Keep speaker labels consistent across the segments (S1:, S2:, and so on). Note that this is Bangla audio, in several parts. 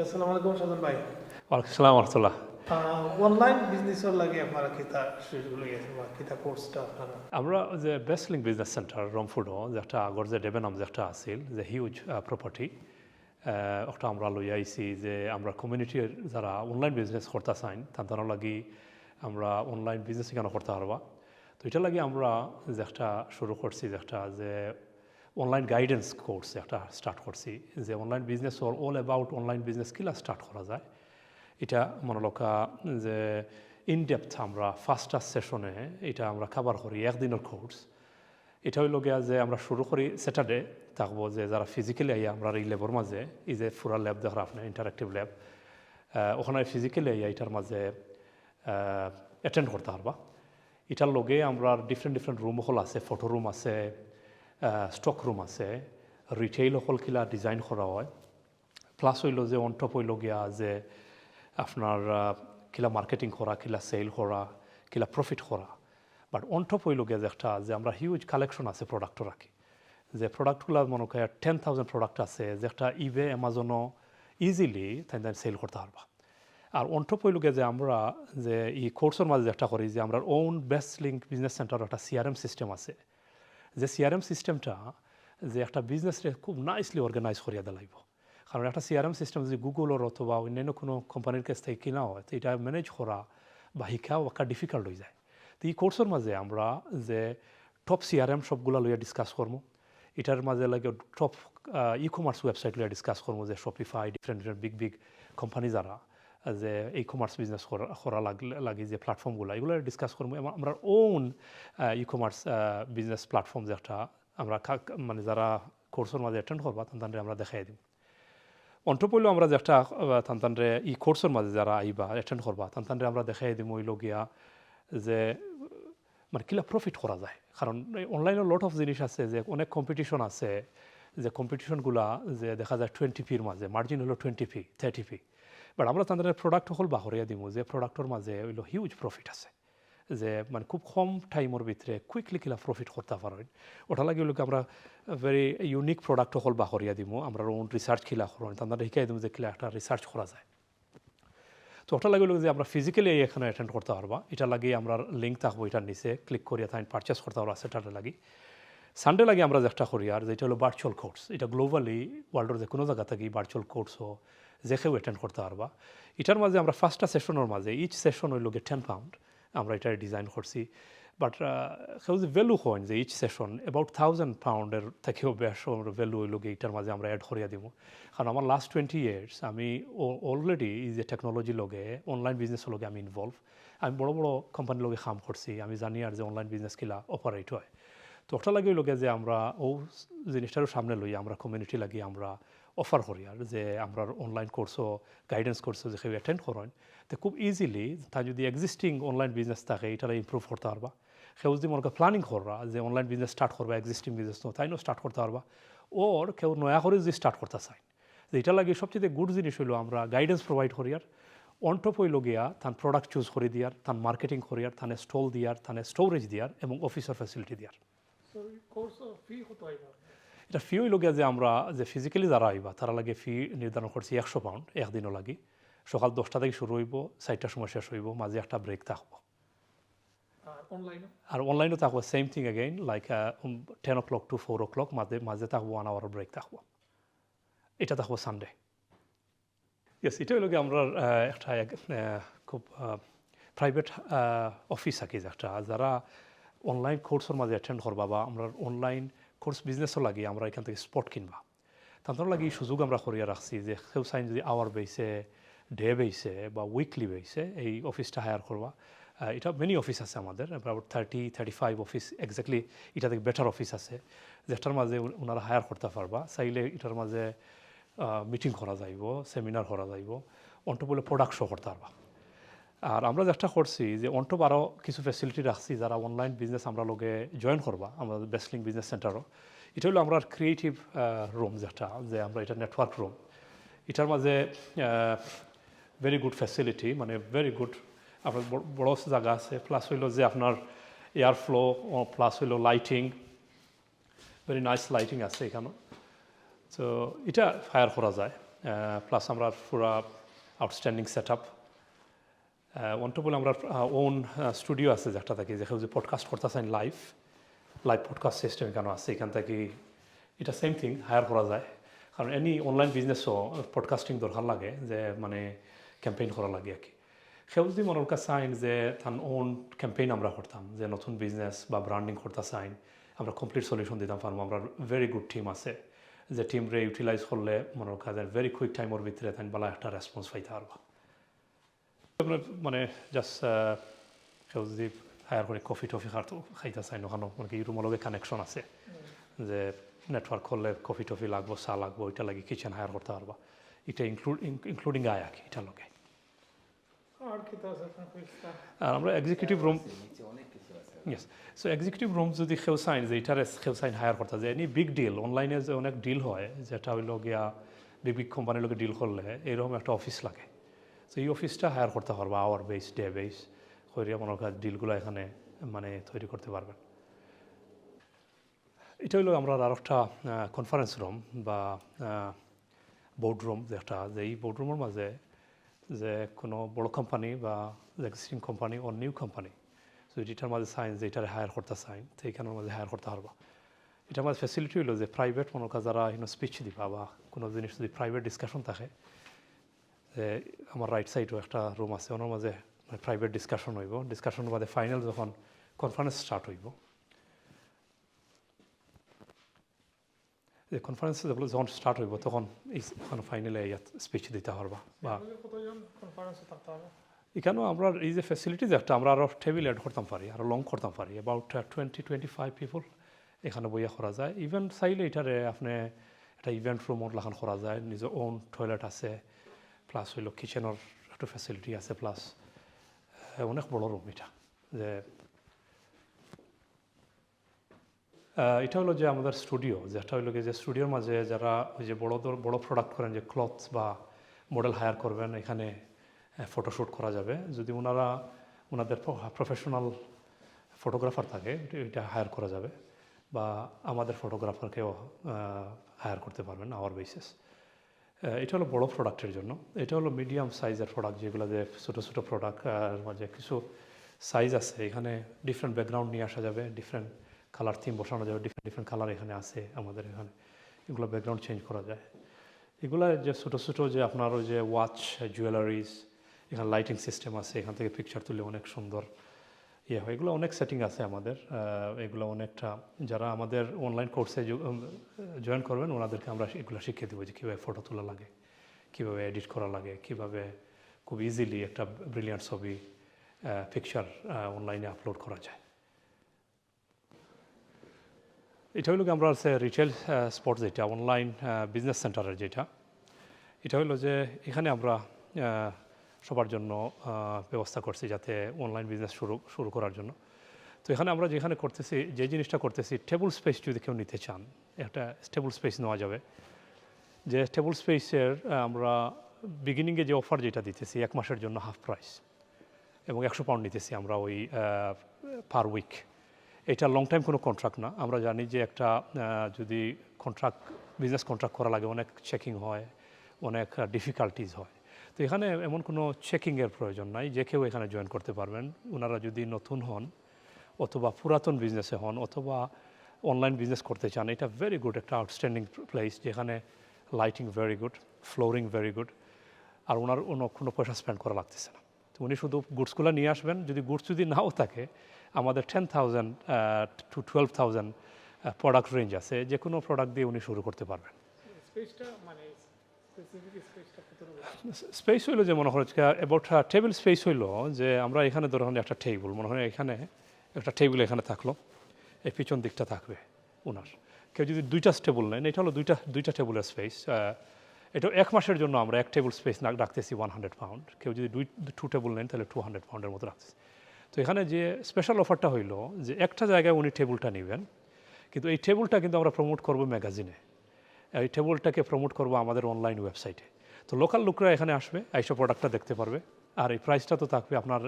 S1: আসসালামু আলাইকুম সাধন ভাই।
S2: ওয়ালাইকুম সালাম রহমতুল্লাহ
S1: অনলাইন বিজনেসের লাগে আপনারা কিতা সুযোগগুলো কিতা কোর্সটা আপনারা?
S2: আমরা যে বেস্টলিং বিজনেস সেন্টার রংফুডো যে একটা আগর যে ডেবেনাম যে একটা আছিল যে হিউজ প্রপার্টি একটা আমরা লই আইছি যে আমরা কমিউনিটির যারা অনলাইন বিজনেস করতে চাইন তাদের লাগি আমরা অনলাইন বিজনেস কেন করতে পারবা তো এটা লাগি আমরা যে একটা শুরু করছি যে একটা যে অনলাইন গাইডেন্স কোর্স একটা স্টার্ট করছি, যে online business or all about online business কিলা স্টার্ট করা যায়? এটা মনে লকা যে ইন ডেপথ আমরা ফার্স্ট সেশনে এটা আমরা খাবার করি একদিনের কোর্স এটা হইল গিয়া যে আমরা শুরু করি স্যাটারডে থাকব যে যারা ফিজিক্যালি আইয়া আমরা এই ল্যাবর মাঝে, এই যে ফুরা ল্যাব দেখার আপনার ইন্টারাক্টিভ ল্যাব ওখানে ফিজিক্যালি আইয়া এটার মাঝে অ্যাটেন্ড করতে পারবা। এটার লগে আমরা ডিফারেন্ট ডিফারেন্ট রুম হল আছে ফটো রুম আছে স্টক রুম আছে। রিটেইল হল কিলা ডিজাইন করা হয়। প্লাস হইল যে অন টপ হইল গিয়া যে আপনার আহ, কিলা মার্কেটিং করা কিলা সেল করা কিলা প্রফিট করা বাট অন টপ হইল গিয়া যে একটা যে আমরা হিউজ কালেকশন আছে প্রোডাক্টও রাখি যে প্রোডাক্টগুলো মনে করি টেন থাউজেন্ড প্রোডাক্ট আছে যে একটা ইবে অ্যামাজনও ইজিলি তাই সেল করতে পারবা। আর অন টপ হইল গিয়া যে আমরা যে এই কোর্সের মাঝে একটা করি যে আমরা own best link business center একটা সিআরএম সিস্টেম আছে। যে সিআরএম সিস্টেমটা যে একটা বিজনেসরে খুব নাইসলি অর্গানাইজ করিয়া দেলাইব। কারণ একটা সিআরএম সিস্টেম যদি গুগলের অথবা অন্যান্য কোনো কোম্পানির কাছ থেকে কিনা হয়, তো এটা ম্যানেজ করা বা শিক্ষাও একটা ডিফিকাল্ট হয়ে যায়। তো এই কোর্সের মাঝে আমরা যে টপ সিআরএম সবগুলো লইয়া ডিসকাস করব এটার মাঝে লাগে টপ ই কমার্স ওয়েবসাইট লইয়া ডিসকাস করব যে Shopify different different big big company যারা। যে ই কমার্স বিজনেস করা লাগে যে প্ল্যাটফর্মগুলো এগুলো ডিসকাস করব এবং আমরা own e commerce business platform যে একটা আমরা মানে যারা কোর্সের মাঝে অ্যাটেন্ড করবা তাদের আমরা দেখাই দিই অন্টপইলেও আমরা যে একটা তানতানরে ই কোর্সের মাঝে যারা আইবা অ্যাটেন্ড করবা তানতানরে আমরা দেখাই দিই মইল গিয়া যে মানে কিলা প্রফিট করা যায় কারণ অনলাইনে লট অফ জিনিস আছে যে অনেক কম্পিটিশন আছে যে কম্পিটিশনগুলা যে দেখা যায় টোয়েন্টি পির মাঝে মার্জিন হলো twenty P thirty P but আমরা তাদের প্রোডাক্ট হল বাহরিয়া দিমু, যে প্রোডাক্টর মাঝে হইল হিউজ প্রফিট আছে। যে মানে খুব কম টাইমের ভিতরে কুইকলি কিলা প্রফিট করতে পারেন। ওটা লাগে হলো আমরা ভেরি ইউনিক প্রোডাক্ট হল বাহরিয়া দিমু, আমরা ওন রিসার্চ কিলা করেন তাদের শিখাই দিমু যে কিলা একটা রিসার্চ করা যায়। তো ওটা লাগে যে আমরা ফিজিক্যালি এখানে অ্যাটেন্ড করতে পারবা। এটা লাগে আমরা লিঙ্ক থাকব এটার নিচে ক্লিক করিয়া তাই পারচেস করতে পারবা সেটার লাগি। সানডে লাগে আমরা যে একটা করি আর, যেটা হলো ভার্চুয়াল কোর্স এটা গ্লোবালি ওয়ার্ল্ডের যে কোনো জায়গা থেকে ভার্চুয়াল কোর্সও যে কেউ অ্যাটেন্ড করতে পারবা। এটার মাঝে আমরা ফার্স্টটা সেশনের মাঝে ইচ সেশন হইল গিয়ে টেন পাউন্ড আমরা এটা ডিজাইন করছি। বাট কেউ যে ভ্যালু হয় যে ইচ সেশন অ্যাবাউট থাউজেন্ড পাউন্ডের থেকেও বেশ ভ্যালু হইল গিয়ে এটার মাঝে আমরা অ্যাড করিয়া দিব। কারণ আমার লাস্ট টোয়েন্টি ইয়ার্স আমি অলরেডি এই যে টেকনোলজি লগে অনলাইন বিজনেসের লগে আমি ইনভলভ আমি বড় বড় কোম্পানির লগে কাম করছি। আমি জানি আর যে অনলাইন বিজনেস কিলা অপারেট হয়। তো ওটা লাগে লগে যে আমরা ও জিনিসটারও সামনে লই, আমরা কমিউনিটি লাগি, আমরা অফার করি আর যে আমরা অনলাইন কোর্সও গাইডেন্স কোর্সও যে কেউ অ্যাটেন্ড করেন তো খুব ইজিলি তা যদি এক্সিস্টিং অনলাইন বিজনেস থাকে এটারা ইম্প্রুভ করতে পারবা কেউ যদি মনে প্ল্যানিং করবা যে অনলাইন বিজনেস স্টার্ট করবা এক্সিস্টিং বিজনেস তো তাইনও স্টার্ট করতে পারবা ওর কেউ নয়া করে যদি স্টার্ট করতে চায় যে এটা লাগে সবচেয়ে গুড জিনিস হইল আমরা গাইডেন্স প্রোভাইড করি আর অন টপ হইল গিয়া তার প্রোডাক্ট চুজ করে দিয়ার তার মার্কেটিং করিয়ার তার স্টল দিয়ার তার স্টোরেজ দিয়ার এবং অফিসার ফ্যাসিলিটি দিয়ার এটা ফি হইল গিয়া যে আমরা যে ফিজিক্যালি যারা আইবা তারা লাগে ফি নির্ধারণ করছি একশো পাউন্ড একদিনও লাগি। সকাল দশটা থেকে শুরু হইব চারটার সময় শেষ হইব মাঝে একটা ব্রেক থাকব।
S1: আর অনলাইনে
S2: অনলাইনও থাকব same thing again like ten o'clock to four o'clock মাঝে মাঝে থাকব ওয়ান আওয়ার ব্রেক থাকব। এটা থাকব সানডে ইয়েস এটা হইল আমরা একটা খুব প্রাইভেট অফিস থাকি যে একটা। যারা অনলাইন কোর্সের মাঝে অ্যাটেন্ড করবা বা আমরা অনলাইন কোর্স বিজনেসও লাগি আমরা এখান থেকে স্পট কিনবা। তাদের লাগি এই সুযোগ আমরা করিয়া রাখছি যে কেউ চাইন যদি আওয়ার বেইছে ডে বেইছে বা উইকলি বেইছে এই অফিসটা হায়ার করবা। এটা মেনি অফিস আছে আমাদের about thirty thirty five office exactly এটা থেকে বেটার অফিস আছে। যেটার মাঝে ওনারা হায়ার করতে পারবা। চাইলে এটার মাঝে মিটিং করা যাইব সেমিনার করা যাইব। অন্ট বলে প্রোডাক্ট শো করতে পারবা। আর আমরা যেটা করছি যে অন্টপ আরও কিছু ফেসিলিটি রাখছি যারা অনলাইন বিজনেস আমরা লগে জয়েন করবা আমাদের বেসলিং বিজনেস সেন্টারও এটা হলো আমরা ক্রিয়েটিভ রুম যেটা, যে আমরা এটা নেটওয়ার্ক রুম এটার মাঝে ভেরি গুড ফ্যাসিলিটি মানে ভেরি গুড আপনার বড় জায়গা আছে প্লাস হইল যে আপনার এয়ার ফ্লো প্লাস হইল লাইটিং ভেরি নাইস লাইটিং আছে এখানে। তো এটা ফায়ার করা যায় প্লাস আমরা পুরা আউটস্ট্যান্ডিং সেট আপ ওয়ান বলে আমরা ওন স্টুডিও আছে যেটা থাকি, যেখানে যে পডকাস্ট করতেছেন লাইভ লাইভ পডকাস্ট সিস্টেম কেন আছে, এখান থেকে এটা সেম থিং হায়ার করা যায়। কারণ এনি অনলাইন বিজনেসও পডকাস্টিং দরকার লাগে, যে মানে ক্যাম্পেইন করা লাগে আর কি। সেও যদি মনের কাছে চাইন যে তার ওন ক্যাম্পেইন আমরা করতাম, যে নতুন বিজনেস বা ব্র্যান্ডিং করতে চাইন আমরা কমপ্লিট সলিউশন দিতাম পারব আমরা ভেরি গুড টিম আছে, যে টিমরে ইউটিলাইজ করলে মনের কাছে ভেরি কুইক টাইমের ভিতরে তাই বলা একটা রেসপন্স পাইতে পারবা। আপনার মানে জাস্ট কেউ যদি হায়ার করে কফি টফি খাতো খাইতে চাই ওখানে মানে কি রুমের লগে কানেকশন আছে যে নেটওয়ার্ক করলে কফি টফি লাগবো চা লাগবো ওইটা লাগে কিচেন হায়ার করতে পারবা এটা ইনক্লুড ইনক্লুডিং আয় আর কি এটা লগে
S1: আর
S2: আমরা এক্সিকিউটিভ রুম
S3: নিচে অনেক কিছু আছে
S2: ইয়েস সো এক্সিকিউটিভ রুম যদি কেউ চাইন যে এটারে কেউ চাইন হায়ার করতে যে এনি বিগ ডিল অনলাইনে যে অনেক ডিল হয় যেটা হইল গিয়া বিগ বিগ কোম্পানির লোকে ডিল করলে এরকম একটা অফিস লাগে তো এই অফিসটা হায়ার করতে পারবা আওয়ার বেস ডে বেস করিয়া মনে করেন ডিলগুলো এখানে মানে তৈরি করতে পারবেন। এটা হইল আমরা আর একটা কনফারেন্স রুম বা বোর্ড রুম যেটা যে এই বোর্ড রুমের মাঝে যে কোনো বড় কোম্পানি বা এক্সিস্টিং কোম্পানি ও নিউ কোম্পানি সো এটার মাঝে সাইন যে এটারে হায়ার করতে চাইন তো এইখানের মাঝে হায়ার করতে পারবা। এটার মাঝে ফ্যাসিলিটি হইল যে প্রাইভেট মনে যারা স্পিচ দিবা বা কোনো জিনিস যদি প্রাইভেট ডিসকাশন থাকে যে আমার রাইট সাইডও একটা রুম আছে ওনার মাঝে প্রাইভেট ডিসকাশন হইব। ডিসকাশনের বাদে ফাইনাল যখন কনফারেন্স স্টার্ট হইব। যে কনফারেন্স যখন স্টার্ট হইব, তখন এই ফাইনালে ইয়াত স্পিচ দিতে পারবা বা এখানেও আমরা এই যে ফ্যাসিলিটিজ একটা, আমরা আরও টেবিল অ্যাড করতাম পারি আরও লং করতাম পারি। About twenty twenty five people এখানে বইয়া করা যায়। ইভেন্ট চাইলে এটারে আপনি একটা ইভেন্ট রুমত লাখান করা যায় নিজের ওন টয়লেট আছে প্লাস হইল কিচেনের একটা ফ্যাসিলিটি আছে প্লাস অনেক বড় রুম এটা। যে এটা হলো যে আমাদের স্টুডিও যেটা হলো যে স্টুডিওর মাঝে যারা ওই যে বড় দর- বড় প্রোডাক্ট করেন, যে ক্লথস বা মডেল হায়ার করবেন, এখানে ফটোশ্যুট করা যাবে। যদি ওনারা, ওনাদের প্রফেশনাল ফটোগ্রাফার থাকে এটা হায়ার করা যাবে। বা আমাদের ফটোগ্রাফারকেও হায়ার করতে পারবেন আওয়ার বেসিস এটা হলো বড় প্রোডাক্টের জন্য। এটা হলো মিডিয়াম সাইজের প্রোডাক্ট যেগুলো যে ছোটো ছোটো প্রোডাক্ট মাঝে কিছু সাইজ আছে। এখানে ডিফারেন্ট ব্যাকগ্রাউন্ড নিয়ে আসা যাবে ডিফারেন্ট কালার থিম বসানো যাবে ডিফারেন্ট ডিফারেন্ট কালার এখানে আছে আমাদের এখানে। এগুলো ব্যাকগ্রাউন্ড চেঞ্জ করা যায়। এগুলা যে ছোটো ছোটো যে আপনার ওই যে ওয়াচ জুয়েলারিজ এখানে লাইটিং সিস্টেম আছে, এখান থেকে পিকচার তুলে অনেক সুন্দর। ইয়ে হয়, এগুলো অনেক সেটিং আছে আমাদের এগুলো অনেকটা, যারা আমাদের অনলাইন কোর্সে জয়েন করবেন, ওনাদেরকে আমরা এগুলো শিখিয়ে দেবো যে কীভাবে ফটো তোলা লাগে, কীভাবে এডিট করা লাগে, কীভাবে খুব ইজিলি একটা ব্রিলিয়ান্ট ছবি পিকচার অনলাইনে আপলোড করা যায়। এটা হলো আমরা হচ্ছে রিটেল স্পট যেটা অনলাইন বিজনেস সেন্টারের যেটা। এটা হলো যে এখানে আমরা সবার জন্য ব্যবস্থা করছি যাতে অনলাইন বিজনেস শুরু শুরু করার জন্য। তো এখানে আমরা যেখানে করতেছি, যে জিনিসটা করতেছি টেবল স্পেস যদি কেউ নিতে চান, একটা টেবল স্পেস নেওয়া যাবে। যে টেবল স্পেসের আমরা বিগিনিংয়ে যে অফার যেটা দিতেছি, এক মাসের জন্য হাফ প্রাইস এবং একশো পাউন্ড নিতেছি আমরা ওই পার উইক এটা লং টাইম কোনো কন্ট্রাক্ট না। আমরা জানি যে একটা যদি কন্ট্রাক্ট বিজনেস কন্ট্রাক্ট করা লাগে, অনেক চেকিং হয়, অনেক ডিফিকাল্টিজ হয়। তো এখানে এমন কোনো চেকিংয়ের প্রয়োজন নাই, যে কেউ এখানে জয়েন করতে পারবেন। ওনারা যদি নতুন হন, অথবা পুরাতন বিজনেসে হন, অথবা অনলাইন বিজনেস করতে চান, এটা ভেরি গুড একটা আউটস্ট্যান্ডিং প্লেস যেখানে lighting very good flooring very good আর ওনার অন্য কোনো পয়সা স্পেন্ড করা লাগতেছে না। তো উনি শুধু গুডসগুলো নিয়ে আসবেন, যদি গুডস যদি নাও থাকে, আমাদের ten thousand to twelve thousand product range আছে যে কোনো প্রোডাক্ট দিয়ে উনি শুরু করতে পারবেন। স্পেস হইল যে মনে হয় অ্যাবাউট টেবিল স্পেস হইল যে আমরা এখানে ধরুন একটা টেবিল মনে হয় এখানে একটা টেবিল এখানে থাকল, এই পিছন দিকটা থাকবে ওনার কেউ যদি দুইটা টেবিল নেন এটা হলো দুইটা দুইটা টেবিলের স্পেস এটা এক মাসের জন্য আমরা এক টেবিল স্পেস রাখতেছি ওয়ান হান্ড্রেড পাউন্ড কেউ যদি দুই টু টেবিল নেন তাহলে টু হান্ড্রেড পাউন্ডের মতো রাখতেছি। তো এখানে যে স্পেশাল অফারটা হইল যে একটা জায়গায় উনি টেবিলটা নেবেন, কিন্তু এই টেবিলটা কিন্তু আমরা প্রমোট করব ম্যাগাজিনে এই টেবলটাকে প্রমোট করব আমাদের অনলাইন ওয়েবসাইটে তো লোকাল লোকরা এখানে আসবে এইসব প্রোডাক্টটা দেখতে পারবে। আর এই প্রাইসটা তো থাকবে আপনার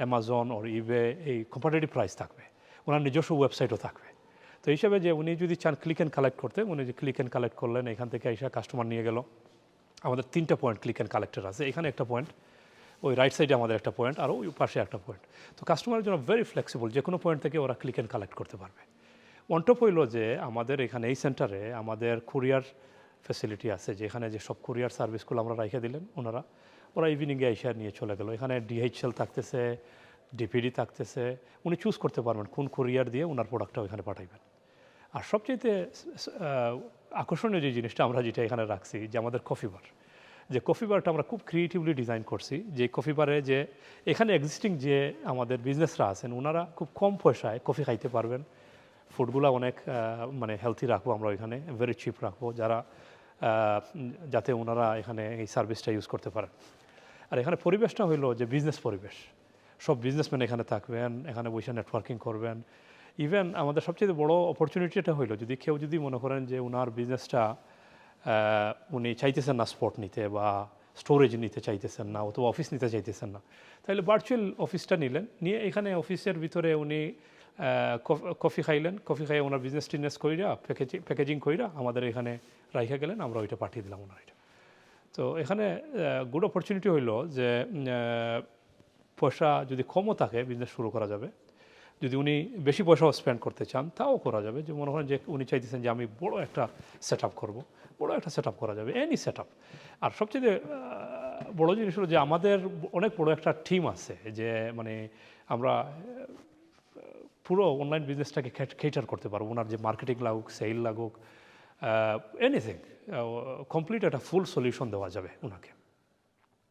S2: অ্যামাজন ওর ইবে এই কম্পারেটিভ প্রাইস থাকবে। ওনার নিজস্ব ওয়েবসাইটও থাকবে। তো হিসাবে যে উনি যদি চান ক্লিক অ্যান্ড কালেক্ট করতে, উনি যে ক্লিক অ্যান্ড কালেক্ট করলেন, এখান থেকে এসে কাস্টমার নিয়ে গেল। আমাদের তিনটা পয়েন্ট ক্লিক অ্যান্ড কালেক্টর আছে। এখানে একটা পয়েন্ট ওই রাইট সাইডে আমাদের একটা পয়েন্ট আর ওই পাশে একটা পয়েন্ট তো কাস্টমারের জন্য ভেরি ফ্লেক্সিবল যে কোনো পয়েন্ট থেকে ওরা ক্লিক অ্যান্ড কালেক্ট করতে পারবে। ওয়ান টপ হইল যে আমাদের এখানে এই সেন্টারে আমাদের কুরিয়ার ফেসিলিটি আছে, যেখানে যে সব কুরিয়ার সার্ভিসগুলো আমরা রাইখে দিলেন ওনারা, ওরা ইভিনিংয়ে এসে নিয়ে চলে গেল। এখানে ডিএইচএল থাকতেছে ডিপিডি থাকতেছে, উনি চুজ করতে পারবেন কোন কুরিয়ার দিয়ে ওনার প্রোডাক্টটা ওখানে পাঠাইবেন। আর সবচেয়ে আকর্ষণীয় যে জিনিসটা আমরা যেটা এখানে রাখছি, যে আমাদের কফি বার যে কফি বারটা আমরা খুব ক্রিয়েটিভলি ডিজাইন করছি, যে কফি বারে যে এখানে এক্সিস্টিং যে আমাদের বিজনেসরা আছেন, ওনারা খুব কম পয়সায় কফি খাইতে পারবেন। ফুডগুলো অনেক মানে হেলথি রাখব আমরা এখানে ভেরি চিপ রাখব যারা যাতে ওনারা এখানে এই সার্ভিসটা ইউজ করতে পারেন। আর এখানে পরিবেশটা হইল যে বিজনেস পরিবেশ। সব বিজনেসম্যান এখানে থাকবেন, এখানে বসে নেটওয়ার্কিং করবেন। ইভেন আমাদের সবচেয়ে বড় অপরচুনিটিটা হইল যদি কেউ যদি মনে করেন যে ওনার বিজনেসটা উনি চাইতেছেন না স্পট নিতে বা স্টোরেজ নিতে চাইতেছেন না অথবা অফিস নিতে চাইতেছেন না, তাহলে ভার্চুয়াল অফিসটা নিলেন। নিয়ে এখানে অফিসের ভিতরে উনি কফ- খাইলেন, কফি খাইয়ে ওনার বিজনেস টিজনেস কইরা প্যাকেজিং প্যাকেজিং কইরা আমাদের এখানে রাইখে গেলেন, আমরা ওইটা পাঠিয়ে দিলাম ওনার এটা। তো এখানে গুড অপরচুনিটি হইল যে পয়সা যদি কমও থাকে বিজনেস শুরু করা যাবে। যদি উনি বেশি পয়সাও স্পেন্ড করতে চান, তাও করা যাবে। যে মনে করেন যে উনি চাইতেছেন যে আমি বড় একটা সেট আপ করব, বড় একটা সেট করা যাবে এনি সেট আর সবচেয়ে বড় জিনিস হলো যে আমাদের অনেক বড় একটা টিম আছে যে মানে আমরা পুরো অনলাইন বিজনেসটাকে কেটার করতে পারব ওনার যে মার্কেটিং লাগুক সেল লাগুক এনিথিং কমপ্লিট একটা ফুল সলিউশন দেওয়া যাবে ওনাকে।